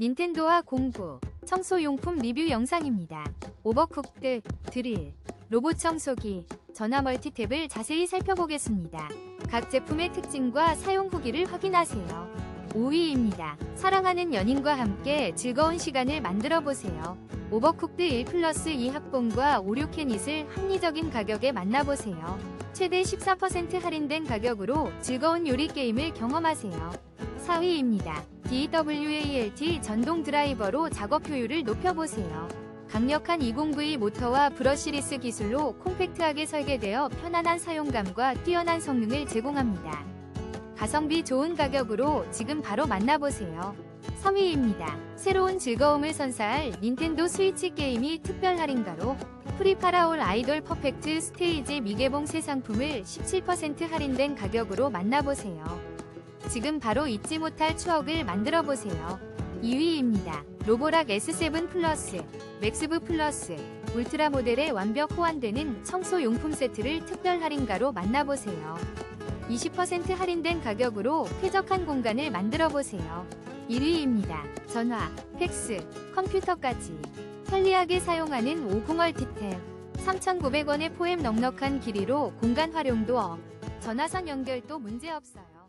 닌텐도와 공구, 청소용품 리뷰 영상입니다. 오버쿡드, 드릴, 로봇 청소기, 전화 멀티탭을 자세히 살펴보겠습니다. 각 제품의 특징과 사용 후기를 확인하세요. 5위입니다. 사랑하는 연인과 함께 즐거운 시간을 만들어 보세요. 오버쿡드 1 플러스 2 합본과 5, 6캐닛을 합리적인 가격에 만나보세요. 최대 14% 할인된 가격으로 즐거운 요리 게임을 경험하세요. 4위입니다. DWALT 전동 드라이버로 작업 효율을 높여보세요. 강력한 20V 모터와 브러쉬리스 기술로 콤팩트하게 설계되어 편안한 사용감과 뛰어난 성능을 제공합니다. 가성비 좋은 가격으로 지금 바로 만나보세요. 3위입니다. 새로운 즐거움을 선사할 닌텐도 스위치 게임이 특별 할인가로 프리파라올 아이돌 퍼펙트 스테이지 미개봉 새 상품을 17% 할인된 가격으로 만나보세요. 지금 바로 잊지 못할 추억을 만들어 보세요. 2위입니다. 로보락 S7 플러스, 맥스브 플러스, 울트라 모델의 완벽 호환되는 청소 용품 세트를 특별 할인가로 만나보세요. 20% 할인된 가격으로 쾌적한 공간을 만들어 보세요. 1위입니다. 전화, 팩스, 컴퓨터까지 편리하게 사용하는 50월 디템 3,900원의 포엠 넉넉한 길이로 공간 활용도 업, 전화선 연결도 문제없어요.